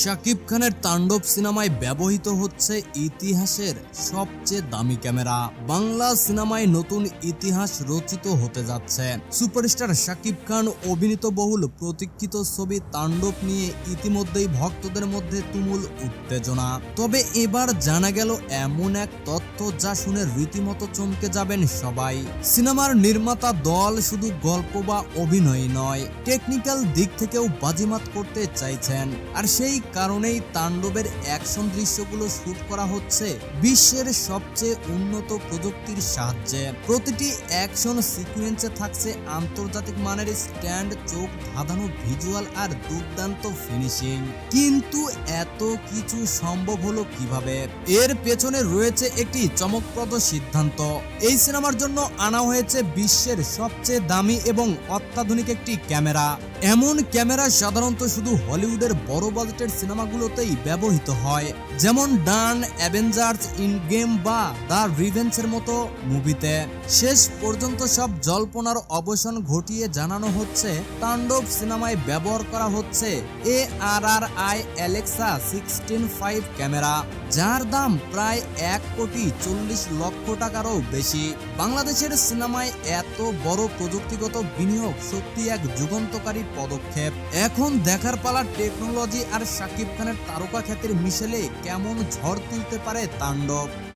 শাকিব খানের তাণ্ডব সিনেমায় ব্যবহৃত হচ্ছে ইতিহাসের সবচেয়ে দামি ক্যামেরা। বাংলা সিনেমায় নতুন ইতিহাস রচিত হতে যাচ্ছে। সুপারস্টার শাকিব খান অভিনীত বহুল প্রতীক্ষিত ছবি তাণ্ডব নিয়ে ইতিমধ্যেই ভক্তদের মধ্যে তুমুল উত্তেজনা। তবে এবার জানা গেল, এমন এক তথ্য যা শুনে রীতিমতো চমকে যাবেন সবাই। সিনেমার নির্মাতা দল শুধু গল্প বা অভিনয় নয় টেকনিক্যাল দিক থেকেও বাজিমাত করতে চাইছেন। আর সেই কারণেই তাণ্ডবের অ্যাকশন দৃশ্যগুলো শুট করা হচ্ছে বিশ্বের সবচেয়ে উন্নত প্রযুক্তির সাহায্যে। প্রতিটি অ্যাকশন সিকুয়েন্সে থাকছে আন্তর্জাতিক মানের স্ট্যান্ড চোখ ধাঁধানো ভিজুয়াল আর দুর্দান্ত ফিনিশিং কিন্তু এত কিছু সম্ভব হলো কীভাবে? এর পেছনে রয়েছে একটি চমকপ্রদ সিদ্ধান্ত। এই সিনেমার জন্য আনা হয়েছে বিশ্বের সবচেয়ে দামি এবং অত্যাধুনিক একটি ক্যামেরা। এমন ক্যামেরা সাধারণত শুধু হলিউডের বড় বাজেটের সিনেমাগুলোতেই ব্যবহৃত হয়। যেমন ডান, অ্যাভেঞ্জার্স ইন গেম বা দ্য রিভেন্সের মতো মুভিতে। শেষ পর্যন্ত সব জল্পনার অবসান ঘটিয়ে জানানো হচ্ছে, তাণ্ডব সিনেমায় ব্যবহার করা হচ্ছে A R R I Alexa sixteen five camera, যার দাম প্রায় এক কোটি চল্লিশ লক্ষ টাকারও বেশি। বাংলাদেশের সিনেমায় এত বড় প্রযুক্তিগত বিনিয়োগ সত্যি এক যুগান্তকারী পদক্ষেপ। এখন দেখার পালা টেকনোলজি আর সাকিব খানের তারকা খ্যাতির মিশেলে কেমন ঝড় তুলতে পারে তাণ্ডব?